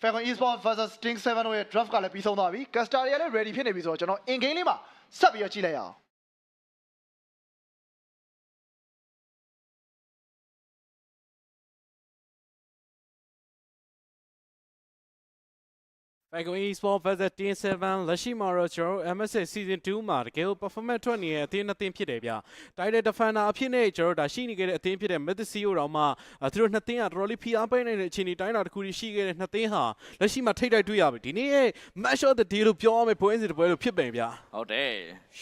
Falcon Esports versus Sting 7တို့ရဲ့ draft ကလည်းပြီးဆုံးသွားပြီ Caster တွေကလည်း ready ဖြစ်နေပြီဆိုတော့ကျွန်တော် in game လေးမှာဆက်ပြီးတော့ကြည့်လိုက်ရအောင် ဖိုင်ကွန် e-sport versus team 7လက်ရှိမှာတော့ကျွန်တော်တို့ MSA season 2မှာတကယ်ကို performance ထွက်နေတဲ့အသင်းနှစ်သင်းဖြစ်တယ်ဗျ။ Title defender အဖြစ်နဲ့ကျွန်တော်တို့ဒါရှိနေခဲ့တဲ့အသင်းဖြစ်တဲ့ Mythic ကိုတော့မှအဲသူတို့နှစ်သင်းကတော်တော်လေးဖိအားပေးနေတဲ့အခြေအနေတိုင်းတာတစ်ခုရှိခဲ့တဲ့နှစ်သင်းဟာလက်ရှိမှာထိတ်တိုက်တွေ့ရပြီ။ဒီနေ့ရဲ့ match of the day လို့ပြောရမယ့်ပွဲစဉ်တစ်ပွဲလို့ဖြစ်ပင်ဗျာဟုတ်တယ်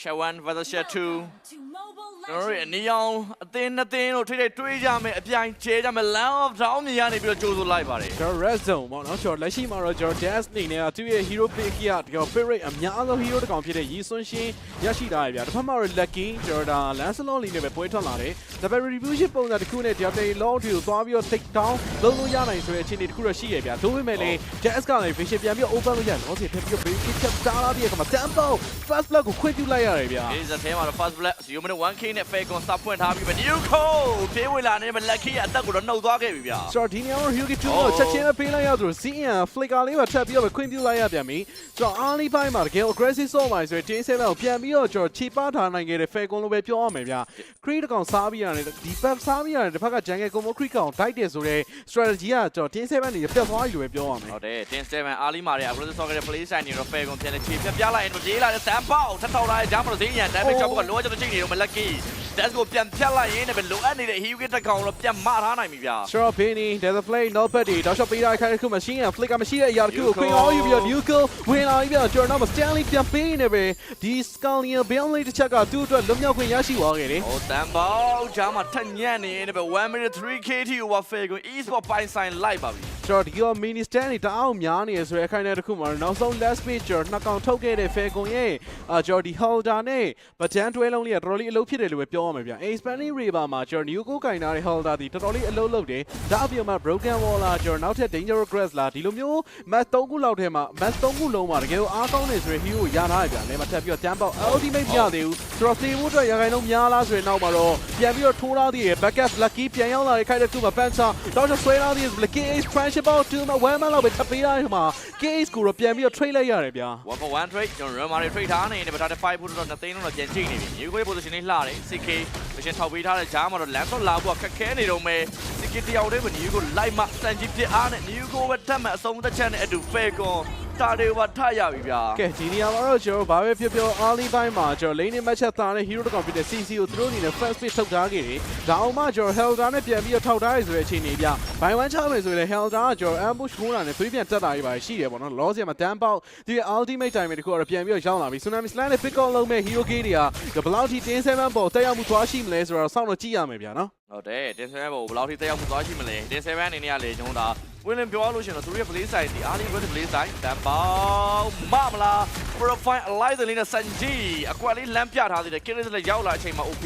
Shawan versus Shat 2 to ကျွန် mobile တော်တို့ရဲ့ legends. အနီအောင်အသင်းနှစ်သင်းတို့ထိထိတွေးကြမယ်အပြိုင်ကျဲကြမယ် land of down မြင်ရနေပြီးတော့ကြိုးဆိုလိုက်ပါတယ်ကျွန်တော် red zone ပေါ့နော်ကျွန်တော်လက်ရှိမှာတော့ကျွန်တော် jazz နေနဲ့သူ့ရဲ့ hero pick ကဒီကောင် pick rate အများဆုံး hero တစ်ကောင်ဖြစ်တဲ့ရီစွန်းရှင်းရရှိတာရဗျာတစ်ဖက်မှာတော့ lucky ကျွန်တော်ဒါ lancelot လေးနဲ့ပဲပွဲထွက်လာတယ်ဒါပေမဲ့ retribution ပုံစံတစ်ခုနဲ့ဒီတေ long တီကိုသွားပြီးတော့ take down လုံးလို့ရနိုင်ဆိုတဲ့အခြေအနေတစ်ခုတော့ရှိရဗျာဒါပေမဲ့လည်း jazz ကလည်း vision ပြန်ပြီးတော့ open လုပ်ရတယ်နော်စီထပ်ပြီးတော့ base kick ချက်တားလာပြီးတော့ tempo first blood ကိုခွင့်ပြုလိုက်ရတယ်ဗျာဒီစတဲ့မှာတော့ first black 0 minute 1k နဲ့ Falcon စပွင့်ထားပြီးပဲ new code ဖေးဝင်လာနေမှာ lucky အသက်ကိုတော့နှုတ်သွားခဲ့ပြီဗျာဆိုတော့ဒီနေရာမှာ Hyugi 2ကိုချက်ချင်းပဲပေးလိုက်ရသလို CN flicker လေးပါထပ်ပြီးတော့ခွင့်ပြုလိုက်ရပြန်ပြီကျွန်တော် early ပိုင်းမှာတကယ် aggressive ဆော့မှာဆိုရင် J7 ကိုပြန်ပြီးတော့ကျွန်တော်ခြေပထားနိုင်ခဲ့တဲ့ Falcon လိုပဲပြောရမယ်ဗျာ Creed တကောင်စားပြီးရတယ်ဒီ buff စားပြီးရတယ်တစ်ဖက်က Jungle Combo Creed ကောင် dive တယ်ဆိုတော့ strategy ကကျွန်တော် J7 နေပြတ်သွားပြီလို့ပဲပြောရမယ်ဟုတ်တယ်တင်7အားလီမာရဲ့ aggressive soccer ရဲ့ play style နေတော့ Falcon ပြန်လေခြေပြပြလိုက်ရင်တော့ပြေးလာတဲ့ Sam Pao ထထောက်လာတဲ့ jump တော့ဈေးရန် damage ချောက်ကလောချတဲ့ချိန်နေတော့ lucky That's ကိုပြန်ဖြတ်လိုက်ရင်လည်းလိုအပ်နေတဲ့ Hyugi တက်ကောင်တော့ပြန်မထားနိုင်ပြီဗျာဆိုတော့ Penny There's a play no buddy တော့ shot ပေးထားတဲ့ခိုင်တစ်ခု machine က flicker မရှိတဲ့အရာတစ်ခုကို Queen အောင်ယူပြီးတော့ Nuke ဝင်လာပြီးတော့ကျွန်တော်တို့ Stanley ပြန်ပေးနေပဲဒီ Scallion Bale လေးတစ်ချက်ကသူ့အတွက်လွတ်မြောက်ခွင့်ရရှိသွားခဲ့တယ်ဟိုတန်ပေါဂျာမထညံ့နေတယ်ပဲ1 minute 3 KT over Falcon e-sport ပိုင်ဆိုင်လိုက်ပါပြီ ကျွန်တော်ဒီက mini stand တွေတအားများနေရဆိုရအခိုင်အတန်းတစ်ခုမှာနောက်ဆုံး last page ကျွန်တော်နှစ်ကောင်ထုတ်ခဲ့တဲ့ Falcon ရဲ့အာကျွန်တော်ဒီ holder နဲ့ button တွဲလုံးလေးကတော်တော်လေးအလုပ်ဖြစ်တယ်လို့ပဲပြောရမှာဗျ။ expanding river မှာကျွန်တော် new go ကင်ထားတဲ့ holder ဒီတော်တော်လေးအလုပ်လုပ်တယ်။ဒါအပြင်မှာ broken wall လာကျွန်တော်နောက်ထပ် dangerous grass လာဒီလိုမျိုး match 3ခုလောက်ထဲမှာ match 3ခုလုံးမှာတကယ်ကိုအားကောင်းနေဆိုရင် hero ကိုရထားရဗျ။လည်းမထပ်ပြီးတော့ jump out ultimate မရသေးဘူး။ကျွန်တော်သေဖို့အတွက်ရခိုင်လုံးများလားဆိုရင်နောက်မှာတော့ပြန်ပြီးတော့ထိုးထားသေးတယ် backup lucky ပြန်ရောက်လာတဲ့ခိုင်တစ်ခုမှာ pancha တော့ဆွဲထားသေးတယ် lucky ace friendship out to မှာ1 man လောက်ပဲထပ်ပေးရတယ်မှာ case ကိုတော့ပြန်ပြီးတော့ trade လိုက်ရတယ်ဗျာ1 for 1 trade ကျွန်တော် Rama တွေ trade ထားနေတယ်ဗတာ5ဖို့တော့2သိန်းတော့ပြန်ချိန်နေပြီ new goal position လေးလှတယ် CK position ထောက်ပေးထားတဲ့ဂျာမှာတော့ land shot လာဖို့ခက်ခဲနေတော့မယ် CK တယောက်တည်းပဲ new goal လိုက်မှစံကြီးပြစ်အားနဲ့ new goal ပဲတက်မှအဆုံးသက်ချက်နဲ့အတူ Falcon တာတွေပါထရပြီဗျာကဲဒီနေရာမှာတော့ကျွန်တော်ဘာပဲဖြစ်ဖြစ် early ပိုင်းမှာကျွန်တော် lane နဲ့ match တာနဲ့ hero တကောင်ဖြစ်တဲ့ CC ကိုသူတို့အနေနဲ့ first pick ထုတ်ထားခဲ့တယ်။ဒါအောင်မှကျွန်တော် Helder နဲ့ပြန်ပြီးတော့ထောက်ထားရဆိုတဲ့အခြေအနေပြ။ဘိုင်ဝမ်ချမယ်ဆိုရင်လည်း Helder ကကျွန်တော် ambush ထိုးတာနဲ့သွေးပြန်တက်တာကြီးပါရှိတယ်ပေါ့နော်။ loss ရမှာ damn ပေါက်ဒီ ultimate time တခုကတော့ပြန်ပြီးတော့ရောက်လာပြီ။ Tsunami Slam နဲ့ pick on လုံးမဲ့ hero gate တွေကဘယ်လောက်ထိတင်း7ပေါ်တက်ရောက်မှုသွားရှိမလဲဆိုတော့စောင့်တော့ကြည့်ရမယ်ဗျာနော်။ဟုတ်တယ်တင်7ဘောဘယ်လောက်ထိတက်ရောက်မှုသွားရှိမလဲတင်7အနေနဲ့ကလေကျွန်တော်ဒါ ဝင်းလင်းပြောရလို့ရှိရင်တော့သူတို့ရဲ့ play side ဒီ early bird play side တန်ပေါမမလား profile alive လေးနဲ့စန်ဂျီအကွက်လေးလမ်းပြထားသေးတယ် kill လေးရောက်လာအချိန်မှာ OP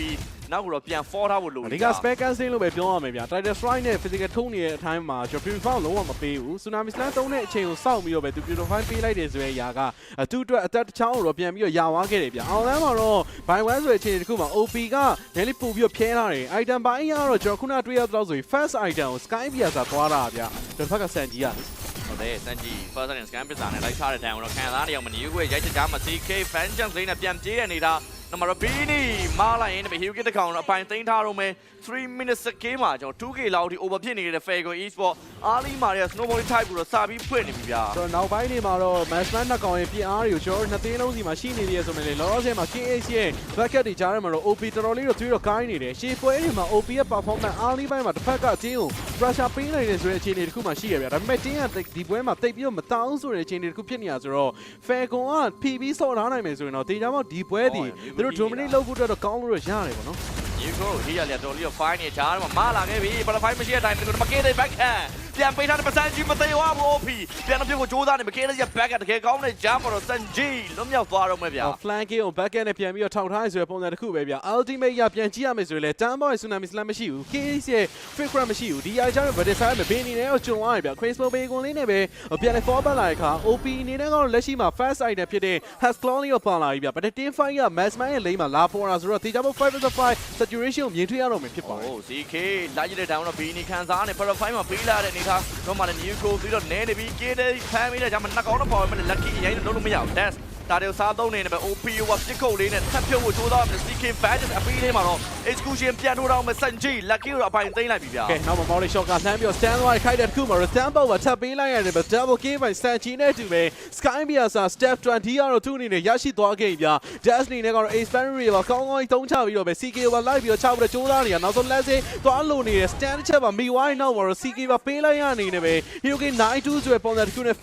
နောက်ကတော့ပြန် for ထားဖို့လိုအဓိက spec casting လို့ပဲပြောရမယ်ဗျာ Title Strike နဲ့ physical ထုံးနေတဲ့အတိုင်းမှာကျွန်တော် purify လုံးဝမပေးဘူး Tsunami Slam တုံးတဲ့အချိန်ကိုစောင့်ပြီးတော့ပဲသူ purify ပေးလိုက်တယ်ဆိုရဲຢာကအတူအတွက်အသက်တစ်ချောင်းကိုတော့ပြန်ပြီးတော့ຢာဝါခဲ့တယ်ဗျာအောင်လမ်းမှာတော့ by one ဆိုတဲ့အချိန်တစ်ခုမှာ OP ကနည်းလေးပို့ပြီးတော့ဖြဲထားတယ် item ပိုင်းကတော့ကျွန်တော်ခုနတွေ့ရတော့ဆိုရင် first item ကို Sky Piazza သွားတာဗျာဒီဘက်ကဆန်ကြီးရတယ်ဟုတ်တယ်စန်ဂျီ first and scan ပစ္စနဲ့လိုက်ထားတဲ့တန်ကိုတော့ခံစားနေအောင်မနေဘူးကွရိုက်ချက်ကြားမှာ CK vengeance လေးနဲ့ပြန်ပြေးရနေတာ နံပါတ်ဘီနီမာလာရင်ပဲ Hugo တကောင်တော့အပိုင်သိမ်းထားတော့မယ်3 minutes စကေးမှာကျွန်တော် 2K လောက်ထိ over ဖြစ်နေတဲ့ Fago Esport အားလီမာရဲ့ snowball type ကိုတော့စာပြီးဖွင့်နေပြီဗျာကျွန်တော်နောက်ပိုင်းနေမှာတော့ Matchman နှစ်ကောင်ရဲ့ပြင်အားတွေကိုကျွန်တော်နှစ်သိန်းလုံးစီမှာရှိနေသေးရဆိုမှလေလောလောဆယ်မှာ KH ရဲ့ bucket တွေကြားထဲမှာတော့ OP တော်တော်လေးတော့သွေးတော့ကိုင်းနေတယ်ရှေ့ပွဲတွေမှာ OP ရဲ့ performance အားလေးပိုင်းမှာတစ်ဖက်ကအတင်းကို pressure ပေးနိုင်တယ်ဆိုတဲ့အခြေအနေတစ်ခုမှရှိရဗျာဒါပေမဲ့တင်းကဒီပွဲမှာတိတ်ပြီးတော့မတောင်းဆိုတဲ့အခြေအနေတစ်ခုဖြစ်နေတာဆိုတော့ Falcon က PB ဆော့ထားနိုင်မယ်ဆိုရင်တော့တေချာမောက်ဒီပွဲဒီသူတို့ dominate လုပ်ဖို့အတွက်တော့ကောင်းလို့တော့ရတယ်ပေါ့နော် Hugo ဒီရလေတော်လေး fine နေချားမှာမာလာခဲ့ပြီ butterfly မရှိတဲ့အတိုင်းဒီတော့မကဲတဲ့ back hand ပြန်ပေးထားတဲ့ပစံကြီးမသေးဝဘူး OP ပြန်တော့ပြကိုကြိုးစားနေမကဲတဲ့ back တကယ်ကောင်းတဲ့ jump တော့စန်ဂျီလွတ်မြောက်သွားတော့မယ်ဗျာ flank ကို back end နဲ့ပြန်ပြီးတော့ထောက်ထားရဆိုတဲ့ပုံစံတစ်ခုပဲဗျ ultimate ရပြန်ကြည့်ရမယ်ဆိုရင်လည်း turn boy tsunami slam မရှိဘူး case ရဲ့ free cram မရှိဘူးဒီအကြောင်း but desire မဘင်းနေနဲ့တော့ကျွန်တော်ရဗျ crispo bay ကွန်လေးနဲ့ပဲပြန်လဲ forward လာတဲ့အခါ op အနေနဲ့ကတော့လက်ရှိမှာ first item ဖြစ်တဲ့ has claw လေးကိုပါလာပြီဗျ but team fight က mass man ရဲ့ lane မှာလာပေါ်တာဆိုတော့တေချာဖို့5 vs 5 saturation ကိုမြင်တွေ့ရတော့မယ်ဖြစ်ပါတယ်โอ้ CK လာကြည့်တဲ့တောင်တော့ဘီနီခံစားနေ profile မှာပေးလာတဲ့အနေအနေထားတော့မှလည်း new goal ပြီးတော့နဲနေပြီးကေးတဲ့ဖမ်းပြီးတဲ့ကြောင့်နှစ်ကောင်တော့ပေါ်မယ် lucky အရင်လုံးလို့မရဘူး dash ဒါတွေစားသုံးနေတယ်ပဲ OPO ကပြစ်ခုတ်လေးနဲ့ထပ်ဖြုတ်ဖို့ကြိုးစားမယ် CK Badges အပြီးလေးမှာတော့ execution ပြန်ထိုးတော့မယ် Sanji lucky တော့အပိုင်သိမ်းလိုက်ပြီဗျာကဲနောက်မှာမော်လီရှော့ကလှမ်းပြီးတော့ stand သွားခိုက်တဲ့တစ်ခုမှာတော့ stand ပေါက်ပါထပ်ပေးလိုက်ရတယ်ဗျ double game ပိုင် Sanchi နဲ့တူပဲ Sky Bia စာ step 20ကတော့သူ့အနေနဲ့ရရှိသွားခဲ့ပြီဗျ Destiny နဲ့ကတော့ Ace Banner ပါကောင်းကောင်းကြီးတုံးချပြီးတော့ပဲ CK ပါလိုက်ပြီးတော့ချပြီးတော့ကြိုးစားနေတာနောက်ဆုံး let's say သွားလို့နေတဲ့ stand တစ်ချက်ပါမိဝိုင်းနောက်မှာတော့ CK ပါပေးလိုက်ရနေနေပဲ Hyoke 92ဆိုတဲ့ပုံစံတစ်ခုနဲ့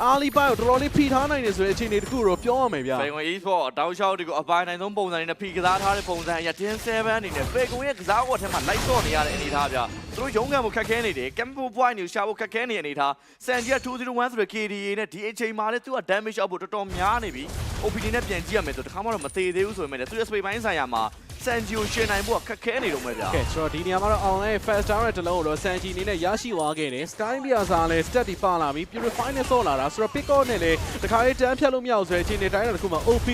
Falcon Esport Ali Bai ကိုတော်တော်လေးဖိထားနိုင်နေဆိုတဲ့အခြေအနေတစ်ခုတော့ပြောရမယ်ဗျဖေကွန် e-sport အတောက်လျှောက်တွေကိုအပိုင်းနိုင်ဆုံးပုံစံတွေနဲ့ဖိကစားထားတဲ့ပုံစံအရတင်7အနေနဲ့ဖေကွန်ရဲ့ကစားကွက်ထဲမှာလိုက်တော့နေရတဲ့အနေအထားဗျာသူတို့ရုံးကန်ဖို့ခက်ခဲနေတယ် campo point ကိုရှာဖို့ခက်ခဲနေတဲ့အနေအထား Sanji 201ဆိုတဲ့ KDA နဲ့ဒီအချိန်မှာလည်းသူက damage အောက်ဖို့တော်တော်များနေပြီ OPD နဲ့ပြန်ကြည့်ရမယ်ဆိုတခါမှတော့မသေးသေးဘူးဆိုပေမဲ့လည်းသူရဲ့ space ပိုင်းဆိုင်ရာမှာ Sanji ကိုရှင်းနိုင်ဖို့ကခက်ခဲနေတော့မယ်ဗျာကဲကျွန်တော်ဒီနေရာမှာတော့ online first down ရဲ့တလုံးကိုတော့ Sanji အနေနဲ့ရရှိသွားခဲ့တယ် Sky Bia စာလည်း stat ဒီပါလာပြီး purify နဲ့ဆော့လာတာဆိုတော့ pick off နဲ့လည်းတခါလေးတန်းဖြတ်လို့မရအောင်ဆိုတဲ့အခြေအနေတိုင်းတော့တစ်ခုမှ OP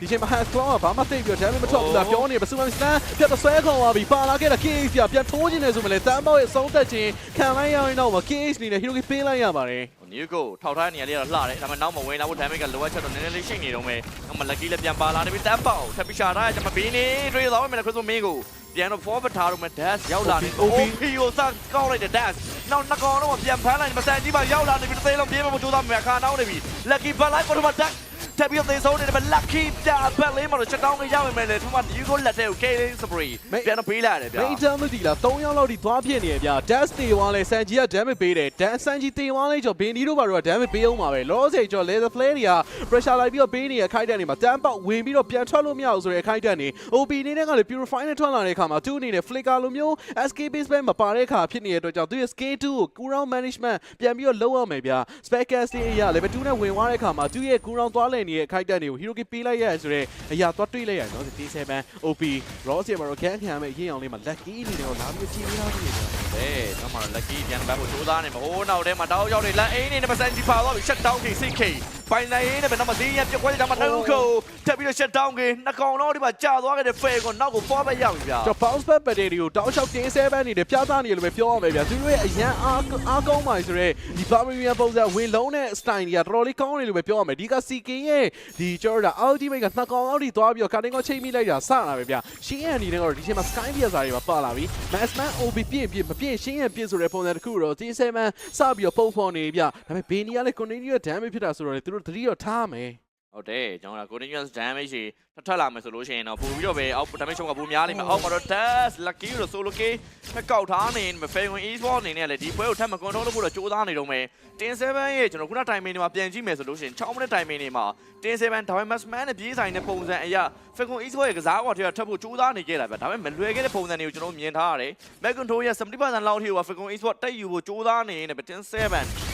ဒီချိန်မှာ has claw ကဘာမှသိပ်ပြီးတော့ damage မထွက်ဘူးလားပြောနေပစုံစမ်းဖြတ်တော့ဆွဲခေါ်သွားပြီးပါလာခဲ့တာ KH ပြပြန်ထိုးခြင်းနေဆိုမှလည်းတန်းပေါက်ရဲ့အဆုံးသက်ခြင်းခံလိုက်ရရင်တော့ KH အနေနဲ့ Hiroki ပေးလိုက်ရပါတယ် နယူကိုထောက်ထားတဲ့နေရာလေးကတော့လှတယ်ဒါပေမဲ့နောက်မဝင်လာဖို့ damage ကလိုအပ်ချက်တော့နည်းနည်းလေးရှိနေတော့မယ်နောက်မှ lucky လည်းပြန်ပါလာနေပြီတန်းပေါက်ထပ်ပြီးရှာထားတယ်ကျွန်မဘီနေတွေးတော့မယ်ခရစ်စမင်းကိုပြန်တော့ forward ထားတော့မယ် dash ရောက်လာနေ OP ကိုစကောက်လိုက်တယ် dash နောက်နှစ်ကောင်တော့ပြန်ဖမ်းလိုက်မဆန်ကြီးပါရောက်လာနေပြီတစ်သိန်းလုံးပြေးမမကြိုးစားမယ်ခါနောက်နေပြီ lucky ဘက်လိုက်ပေါ်တော့ dash ထပ်ပြီးတော့သေဆုံးနေတယ်ပဲ lucky ပြဘက်လေးမှာတော့ချက်တောင်းလေးရမယ်မယ်လေသူကဒီကိုလက်တဲ့ကို K-Lane Spree ပြန်တော့ပေးလိုက်ရတယ်ဗျာမိတ်တမ်းမသိလား3ယောက်လောက်ထိသွားဖြစ်နေရဗျာ Dash တေဝါလဲ Sanji က damage ပေးတယ် Dash Sanji တေဝါလဲကျော်ဘင်ဒီတို့ဘာတို့က damage ပေးအောင်ပါပဲ loss စေကျော် laser flare တွေက pressure လိုက်ပြီးတော့ပေးနေရခိုက်တဲ့နေမှာတန်းပေါက်ဝင်ပြီးတော့ပြန်ထွက်လို့မရဘူးဆိုတဲ့အခိုက်တဲ့နေ OP အနေနဲ့ကလည်း purify နဲ့ထွက်လာတဲ့အခါမှာသူ့အနေနဲ့ flicker လိုမျိုး escape base ပဲမပါတဲ့အခါဖြစ်နေတဲ့အတွက်ကြောင့်သူရဲ့ scale 2ကို cooldown management ပြန်ပြီးတော့လုပ်ရမယ်ဗျာ spec casting အရာ level 2နဲ့ဝင်သွားတဲ့အခါမှာသူ့ရဲ့ cooldown သွားလည်နေတဲ့အခိုက်တဲ့နေကို Hiroki ပေးလိုက်ရဆိုတော့အရာသွားတွေ့လိုက်ရတယ်နော်ဒီ7 OP Ross မှာတော့ can ခံရမယ့်အရင်အောင်လေးမှာ lucky အနေနဲ့တော့လာပြီးကြည့်ရတာဖြစ်နေတယ်เอ้တော့မှ lucky ပြန်ဘက်ကိုစူးစမ်းနေမှာဟိုးနောက်ထဲမှာတောက်ရောက်နေလက်အိန်းနေနဲ့မဆန်ကြီးပါသွားပြီ shut down ကြီး CK ပိုင်နိုင်နေပဲနောက်မှာဈေးရပြက်ခွဲကြမှာနှုတ်ကိုတက်ပြီးတော့ shut down ကြီးနှစ်ကောင်တော့ဒီမှာကြာသွားခဲ့တဲ့ fair ကိုနောက်ကို forward ရောက်ပြီဗျာကျွန်တော် bounce back battery ကိုတောက်လျှောက်တင်း7နေတယ်ပြသနေတယ်လို့ပဲပြောရမယ်ဗျာသူတို့ရဲ့အရန်အားအားကောင်းပါဆိုတော့ဒီ Barbarian ပုံစံဝင်လုံးတဲ့ style တွေကတော်တော်လေးကောင်းတယ်လို့ပဲပြောရမယ်ဒီက CK ရဲ့ဒီကျော်တာ ultimate ကနှစ်ကောင်အောက်ထိသွားပြီးတော့ cutting ကိုချိန်မိလိုက်တာစတာပဲဗျာရှင်းရန်အနေနဲ့ကတော့ဒီချိန်မှာ sky via စာတွေပါပါလာပြီ maxman ob ပြည့်ပြည့်မပြည့်ရှင်းရန်ပြည့်ဆိုတဲ့ပုံစံတစ်ခုတော့ T7 စပြီးတော့ပုံဖော်နေဗျာဒါပေမဲ့ဘေးနီကလည်း continue damage ဖြစ်တာဆိုတော့လေသူတို့သတိတော့ထားမယ်ဟုတ်တယ်ကျွန်တော်က continuous damage ကြီးထပ်ထပ်လာမယ်ဆိုလို့ရှိရင်တော့ပို့ပြီးတော့ပဲအောက် damage ရှုံးကပိုများလိမ့်မယ်အောက်မှာတော့ dash lucky လို့ solo k ဖက်ကောက်ထားနေမယ် fair win e-sport အနေနဲ့လည်းဒီပွဲကိုထပ်မ control လုပ်ဖို့တော့ကြိုးစားနေတော့မယ်တင်7ရဲ့ကျွန်တော်ခုန timing တွေမှာပြန်ကြည့်မယ်ဆိုလို့ရှိရင်6 minute timing တွေမှာတင်7ဒါပေမဲ့ man နဲ့ပြေးဆိုင်တဲ့ပုံစံအရာ Falcon e-sport ရဲ့ကစားကွာတွေကထပ်ဖို့ကြိုးစားနေကြတာပဲဒါပေမဲ့မလွယ်ခဲ့တဲ့ပုံစံတွေကိုကျွန်တော်မြင်ထားရတယ် Mac control ရဲ့70%လောက်ထိက Falcon e-sport တက်ယူဖို့ကြိုးစားနေနေတင်7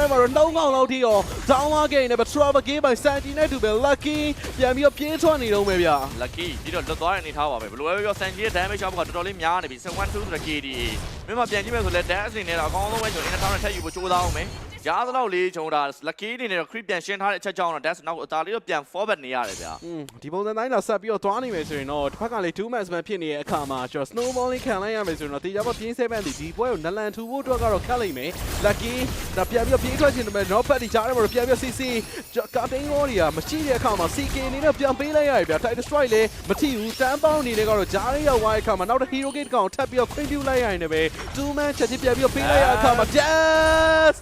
ထဲမှာတော့နှုံးကောင်လောက်ထိရော down ဝါဂေးနဲ့ travel game by Sanji နဲ့တူပဲ lucky ပြန်ပြီးတော့ပြေးထွက်နေတော့မယ်ဗျာ lucky ပြီးတော့လွတ်သွားတဲ့အနေထားပါပဲဘယ်လိုပဲပြော Sanji ရဲ့ damage shot ကတော်တော်လေးများနေပြီ712ဆိုတဲ့ KDA မင်းမပြန်ကြည့်မယ်ဆိုလဲ dash အနေနဲ့တော့အကောင်းဆုံးပဲကျွန်တော် internet ထက်ယူဖို့ကြိုးစားအောင်မယ် ကြားသလောက်လေးကျွန်တော်ဒါ lucky အနေနဲ့တော့ creep ပြန်ရှင်းထားတဲ့အချက်ကြောင့်တော့ dash နောက်အသာလေးတော့ပြန် forward နေရတယ်ဗျာอืมဒီပုံစံတိုင်းတော့ဆက်ပြီးတော့သွားနေမယ်ဆိုရင်တော့တစ်ဖက်ကလေ2 match မှဖြစ်နေတဲ့အခါမှာကျွန်တော် snowballing ခံလိုက်ရမယ်ဆိုရင်တော့တေချာပေါ့ပြင်း7ဒီဒီပွဲကိုနလန်ထူဖို့အတွက်ကတော့ခက်လိမ့်မယ် lucky ဒါပြန်ပြီးတော့ပြေးထွက်ခြင်းတယ်နော်ဖက်ဒီကြားထဲမှာတော့ပြန်ပြီး CC ကာတင်းရောတွေကမရှိတဲ့အခါမှာ CK အနေနဲ့ပြန်ပေးလိုက်ရတယ်ဗျာ Titan Strike လည်းမထိဘူးတန်းပေါင်းအနေနဲ့ကတော့ဂျားရီရောက်သွားတဲ့အခါမှာနောက်တစ် Hero Gate ကောင်ထပ်ပြီးတော့ခွင့်ပြုလိုက်ရရင်လည်း2 man ချက်ချင်းပြန်ပြီးတော့ပေးလိုက်ရတဲ့အခါမှာ Jazz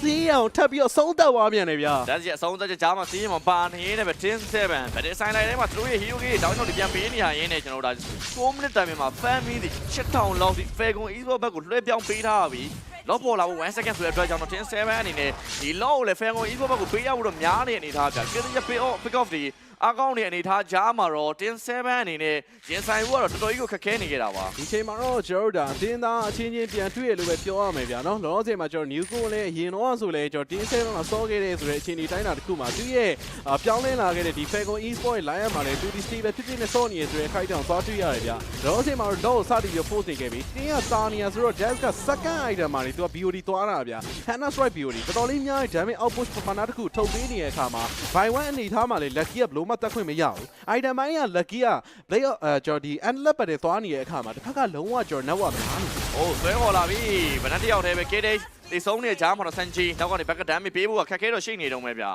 စီးအောင်ထပ်ပြီးတော့ဆုံးသက်သွားပြန်တယ်ဗျာ dash ရဲ့အဆုံးသက်ချက်ကြားမှာစီးရင်မပါနေနေပဲ10 7ဗတ်တဲ့ဆိုင်လိုက်ထဲမှာသူတို့ရဲ့ hero ကြီးတောင်းချောင်းတွေပြန်ပေးနေရရင်းနဲ့ကျွန်တော်တို့ဒါ4 minute time မှာ fan မီးဒီ8000လောက်စီ Falcon e-sport ဘက်ကိုလွှဲပြောင်းပေးထားပြီ လော့ပေါ်လာဖို့1 second ဆိုတဲ့အတွက်ကြောင့်တော့10 7အနေနဲ့ဒီ low ကိုလည်း fan ကို e-sport ဘက်ကိုပေးရဖို့တော့များနေတဲ့အနေထားဗျာကဲရ pick off pick off ဒီအကောင့်တွေအနေထားကြားမှာတော့10 7အနေနဲ့ရင်ဆိုင်ဖို့ကတော့တော်တော်ကြီးကိုခက်ခဲနေကြတာပါဒီချိန်မှာတော့ကျွန်တော်တို့ဒါအတင်းသားအချင်းချင်းပြန်တွေ့ရလို့ပဲပြောရမယ်ဗျာနော်လောလောဆယ်မှာကျွန်တော် new goal လည်းအရင်တော့ဆိုလဲကျွန်တော်တင်းဆဲမှာစောခဲ့တဲ့ဆိုတဲ့အခြေအနေတိုင်းတာတစ်ခုမှာသူရဲ့အာပြောင်းလဲလာခဲ့တဲ့ဒီ Falcon Esport ရဲ့ line up မှာလည်းသူဒီ stable ဖြစ်ဖြစ်နဲ့စောနေရဆိုတဲ့ခိုက်တောင်သွားတွေ့ရတယ်ဗျာလောလောဆယ်မှာတော့စတင်ပြီး force နေခဲ့ပြီတင်းကတာနီယာဆိုတော့ Jazz က second item မှာလေသူက BOD သွားတာဗျာ Hannah Strike BOD တော်တော်လေးများတဲ့ damage output ပမာဏတစ်ခုထုတ်ပေးနေတဲ့အခါမှာ by one အနေထားမှာလေ lucky ကဘလို့မှတက်ခွင့်မရဘူး item ပိုင်းက lucky က play အဲကျွန်တော်ဒီ end lap ပဲသွားနေတဲ့အခါမှာတစ်ခါကလုံးဝကျွန်တော် network များနေ။အိုးဆွဲခေါ်လာပြီ။ဗနက်တယောက်တည်းပဲ KD ဒီဆုံးနေကြားမှာတော့ Sanji နောက်ကနေ back down ပေးဖို့ကခက်ခဲတော့ရှိနေတော့မယ်ဗျာ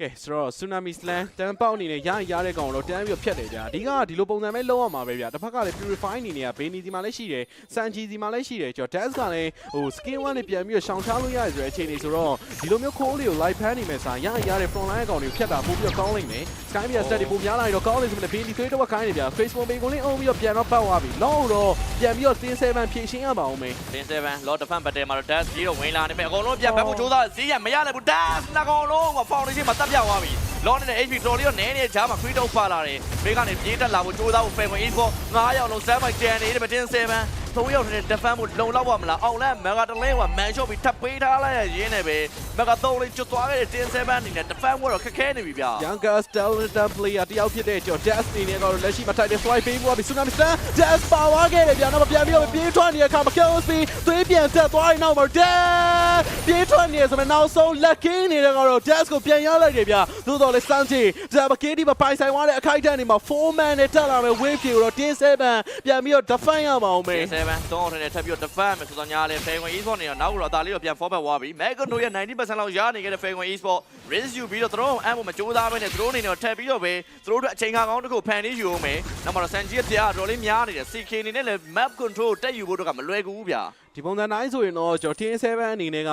ကဲဆိုတော့ tsunami slam တန်ပေါက်အနေနဲ့ရရတဲ့ကောင်တော့တန်းပြီးဖြတ်တယ်ကြာအဓိကဒီလိုပုံစံပဲလုံးအောင်ပါပဲဗျာတစ်ဖက်ကလည်း purify အနေနဲ့ကဘေနီစီမှာလည်းရှိတယ် sanji စီမှာလည်းရှိတယ်ကျော် dash ကလည်းဟို skin one နဲ့ပြန်ပြီးရှောင်ချလို့ရတယ်ဆိုတဲ့အခြေအနေဆိုတော့ဒီလိုမျိုးခိုးလေးကို live ဖမ်းနေမယ်ဆိုရင်ရရတဲ့ front line အကောင်တွေကိုဖြတ်တာပို့ပြီးတော့ကောင်းလိမ့်မယ် sky media stat တွေပိုများလာရင်တော့ကောင်းလိမ့်ဆိုတဲ့ဘေနီသွေးတော့ခိုင်းနေဗျာ facebook ဘေကိုလင်းအောင်ပြီးတော့ပြန်တော့ပတ်သွားပြီလောက်တော့ပြန်ပြီးတော့တင်း7ဖြည့်ရှင်းရပါအောင်မယ်။10 7 Lord Defense Battle မှာတော့ Dash ကြီးတော့ဝင်လာနေမယ်အကုန်လုံးပြန်ဘက်ဖို့ကြိုးစားဈေးရမရလည်းဘူး Dash နှကောင်လုံးက foundation မှာတက်ပြသွားပြီ။ Lord နဲ့ HP တော်လေးတော့နဲနေတဲ့ကြားမှာ free dog ပါလာတယ်။ဘေးကနေပြေးတက်လာဖို့ကြိုးစားဖို့ Fan ဝင် Esports 9ယောက်လုံး stand by တန်နေတယ်10 7 3ယောက်နဲ့ defend ဖို့လုံလောက်ပါမလားအောင်လန့် mega တလဲက man shot ပြီးထပ်ပေးထားလိုက်ရင်းနဲ့ပဲ mega 3လေးကျွတ်သွားခဲ့တဲ့10 7အနေနဲ့ defend ဖို့တော့ခက်ခဲနေပြီဗျာ Younger Stallion player တယောက်ဖြစ်တဲ့ကျော် Dash အနေနဲ့ကတော့လက်ရှိမှာ Titan Fly ပေးဖို့ပြီ Tsunami Slam Dash ပါသွားခဲ့တယ်ဗျာနောက်ပြန်ပြီးတော့ပြေးထွက်နေတဲ့အခါမှာ Kill Speed သွေးပြန်တက်သွားရင်နောက်မှာ Dash ပြေးထွက်နေဆိုမှနောက်ဆုံး Lucky နေတဲ့ကတော့ Dash ကိုပြန်ရလိုက်တယ်ဗျာသို့တော်လည်း Sanji Zabakedi မှာပိုင်ဆိုင်သွားတဲ့အခိုက်အတန့်တွေမှာ4 man နဲ့တက်လာမယ် Wave ကိုတော့10 7ပြန်ပြီးတော့ defend ရပါအောင်မယ်10 7တော့ထနေထပ်ပြီးတော့ defend မယ်ဆိုတော့ညာလေ Fairway Esports နေတော့နောက်ကတော့အသာလေးတော့ပြန် format သွားပြီ Megan တို့ရဲ့90%လောက်ရနေခဲ့တဲ့ Fairway Esports risk ယူပြီးတော့သူတို့အမ်းဖို့မကြိုးစားဘဲနဲ့သူတို့အနေနဲ့ထပ်ပြီးတော့ပဲသူတို့အတွက်အချိန်ခါကောင်းတစ်ခုဖန်တီးယူအောင်မယ်နောက်မှတော့ Sanji ရဲ့ပြားတော်လေးများနေတယ် CK အနေနဲ့လည်း map control တက်ယူဖို့တော့ကမလွယ်ကူဘူးဗျာ ဒီပုံစံတိုင်းဆိုရင်တော့ကျွန်တော် TN7 အနေနဲ့က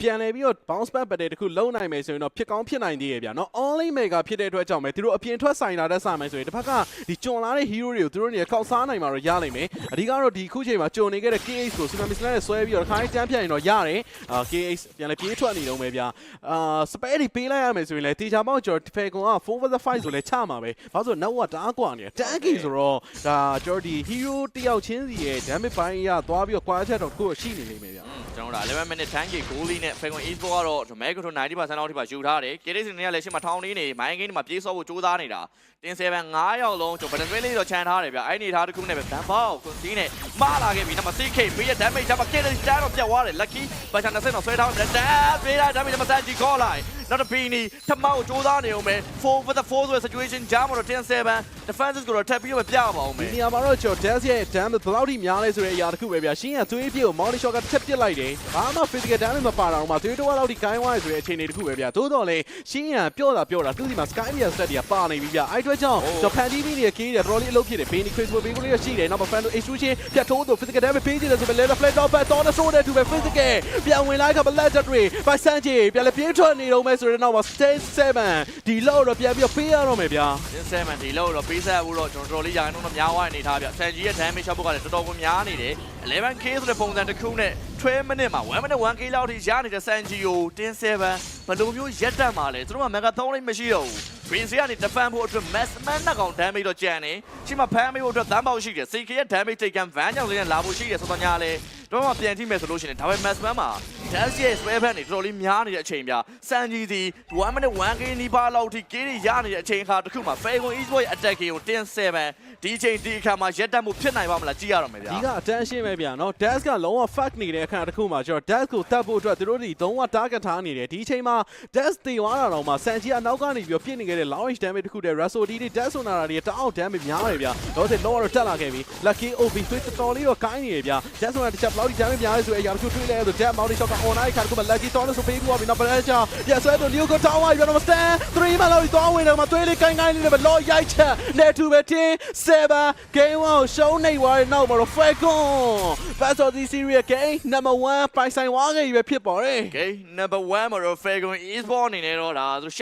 ပြန်လဲပြီးတော့ bounce back battle တခုလုံးနိုင်မယ်ဆိုရင်တော့ဖြစ်ကောင်းဖြစ်နိုင်သေးရဲ့ဗျာเนาะ only mega ဖြစ်တဲ့အတွက်ကြောင့်ပဲသူတို့အပြင်ထွက်ဆိုင်လာတဲ့ဆိုင်မယ်ဆိုရင်တစ်ဖက်ကဒီကျွံလာတဲ့ hero တွေကိုသူတို့နေခောက်စားနိုင်မှာတော့ရနိုင်မယ်အဓိကတော့ဒီခုချိန်မှာကျွံနေခဲ့တဲ့ KH ကို Tsunami Slam နဲ့ဆွဲပြီးတော့တစ်ခါတန်းဖြတ်ရင်တော့ရတယ်အာ KH ပြန်လဲပြေးထွက်နေတော့မယ်ဗျာအာ spare တွေပေးလိုက်ရမယ်ဆိုရင်လည်းတေချာပေါက်ကျွန်တော် Falcon က4 vs 5ဆိုလဲချမှာပဲဘာလို့ဆိုတော့ network တအားกว่าနေတယ် tanky ဆိုတော့ဒါကျွန်တော်ဒီ hero တယောက်ချင်းစီရဲ့ damage ပိုင်းအရသွားပြီးတော့ quality ချက် တော့တစ်ခုရှိနေလိမ့်မယ်ဗျာကျွန်တော်တို့11 minute tank goal နဲ့ Fairway Esports ကတော့ Mega 90%လောက်ထိပါယူထားတယ် KD စနေကလည်းရှင်းမှာထောင်းနေနေ Mind Game မှာပြေးစောဖို့ကြိုးစားနေတာတင်7 9ယောက်လုံးကျွန်တော် battle လေးတော့ခြံထားတယ်ဗျအဲ့နေထားတစ်ခုနဲ့ပဲ ban ball ကွန်စီနဲ့မာလာခဲ့ပြီနံပါတ် CK ပေးရ damage ဒါမှ KD တန်းတော့ပြတ်သွားတယ် lucky ဘာချန်20တော့ဆွဲထားတယ်ဒါပေးရ damage နံပါတ်7 call လိုက် နောက်တစ်ပီနီထမောက်ကြိုးစားနေအောင်ပဲ4 for the 4ဆိုတဲ့ situation ဂျားမှာတော့10 7 defenses ကိုတော့ထပ်ပြီးတော့ပြပါအောင်မယ်ဒီနေရာမှာတော့ကျွန်တော် Dance ရဲ့ damage ဘယ်လောက်ထိများလဲဆိုတဲ့အရာတစ်ခုပဲဗျာရှင်းရသွေးပြေကို Molly Shot ကတစ်ချက်ပစ်လိုက်တယ်ဘာမှ physical damage မပါတော့မှသွေးတော့လောက်ထိခိုင်းသွားရဆိုတဲ့အခြေအနေတစ်ခုပဲဗျာသို့တော်လည်းရှင်းရပြော့တာပြော့တာသူ့ဒီမှာ Sky Media Set တွေကပါနေပြီဗျာအဲ့အတွက်ကြောင့်ကျွန်တော်ဖန်တီးပြီးနေတဲ့ KD တွေတော်တော်လေးအလုပ်ဖြစ်တယ် Benny Chris ကိုဘေးကိုလေးရှိတယ်နောက်မှာ fan တို့ extrusion ဖြတ်ထိုးသူ physical damage ပေးကြတယ်ဆိုပေမဲ့ level flat top တော့တော့ဆိုတဲ့သူပဲ physical ပြန်ဝင်လိုက်က legendary ပိုက်ဆန်းကြီးပြန်လည်းပြေးထွက်နေတော့မယ်ဆိုတဲ့နောက်မှာ stage 7ဒီလောက်တော့ပြန်ပြီးတော့ပေးရတော့မယ်ဗျာ7ဒီလောက်တော့ပေးဆက်ဘူးတော့ကျွန်တော်တော်လေးရာခိုင်နှုန်းတော့များသွားနေထားဗျဆန်ဂျီရဲ့ damage shot ဘုတ်ကလည်းတော်တော်ကိုများနေတယ် 11k ဆိုတဲ့ပုံစံတစ်ခုနဲ့12 minute မှာ1 minute 1k လောက်ထိရနေတဲ့ဆန်ဂျီကိုတင်7ဘယ်လိုမျိုးရက်တက်မှာလဲသူတို့က mega 3လေးမရှိတော့ဘူး Prince ကနေ defend ဖို့အတွက် mass man နှကောင် damage တော့ကြံနေရှိမှဖမ်းပေးဖို့အတွက်သမ်းပေါက်ရှိတယ် CK ရဲ့ damage တိတ်ကံ van ကြောင့်လေးနဲ့လာဖို့ရှိတယ်ဆိုတော့ညာလဲ တော့မှပြန်ကြည့်မယ်ဆိုလို့ရှိရင်ဒါပေမဲ့ mass man မှာ dash ရဲ့ spare fan တွေတော်တော်လေးများနေတဲ့အချိန်ပြစန်ဂျီစီ1 minute 1k နီးပါးလောက်ထိကေးတွေရနေတဲ့အချိန်ခါတစ်ခုမှာ Falcon Esports ရဲ့ attack ကိုတင်7 ဒီအချိန်ဒီအခါမှာရက်တက်မှုဖြစ်နိုင်ပါမလားကြည့်ရတော့မယ်ဗျာဒီကအတန်းရှင်းပဲဗျာနော် dash ကလုံးဝ fuck နေတဲ့အခါတစ်ခုမှာကျွန်တော် dash ကိုတတ်ဖို့အတွက်သူတို့ဒီသုံးဝ target ထားနေတယ်ဒီအချိန်မှာ dash တေသွားတာတော့မှ Sanji အနောက်ကနေပြီးတော့ပြစ်နေခဲ့တဲ့ launch damage တစ်ခုတည်း Russell D တွေ dash ဆိုတာတွေတအောက် damage များတယ်ဗျာတော့တဲ့ lower တော့တက်လာခဲ့ပြီ lucky OB သွေးတော်တော်လေးတော့ကိုင်းနေတယ်ဗျာ dash ဆိုတာတစ်ချက်ဘလောက်ဒီ damage များလဲဆိုတဲ့အရာတစ်ခုတွေ့လဲဆို dash mounting shot က online ခါတစ်ခုမှာ lucky တော်လို့ဆိုပေးပြီးတော့နောက်ပြန်ချာပြန်ဆွဲတော့ new go tower ပြီးတော့ stand 3မှာလောက်ဒီသွားဝင်တယ်မှာသွေးလေးကိုင်းကိုင်းလေးနဲ့ပဲလောရိုက်ချက်နဲ့2ပဲတင် 7 game 1ကိုရှုံးနေသွားတဲ့နောက်မှာတော့ Falcon Best of the series game number 1ပိုင်ဆိုင်ဝါခဲ့ပြီပဲဖြစ်ပါတယ် Okay number 1မှာတော့ Falcon Esports အနေနဲ့တော့ဒါသူ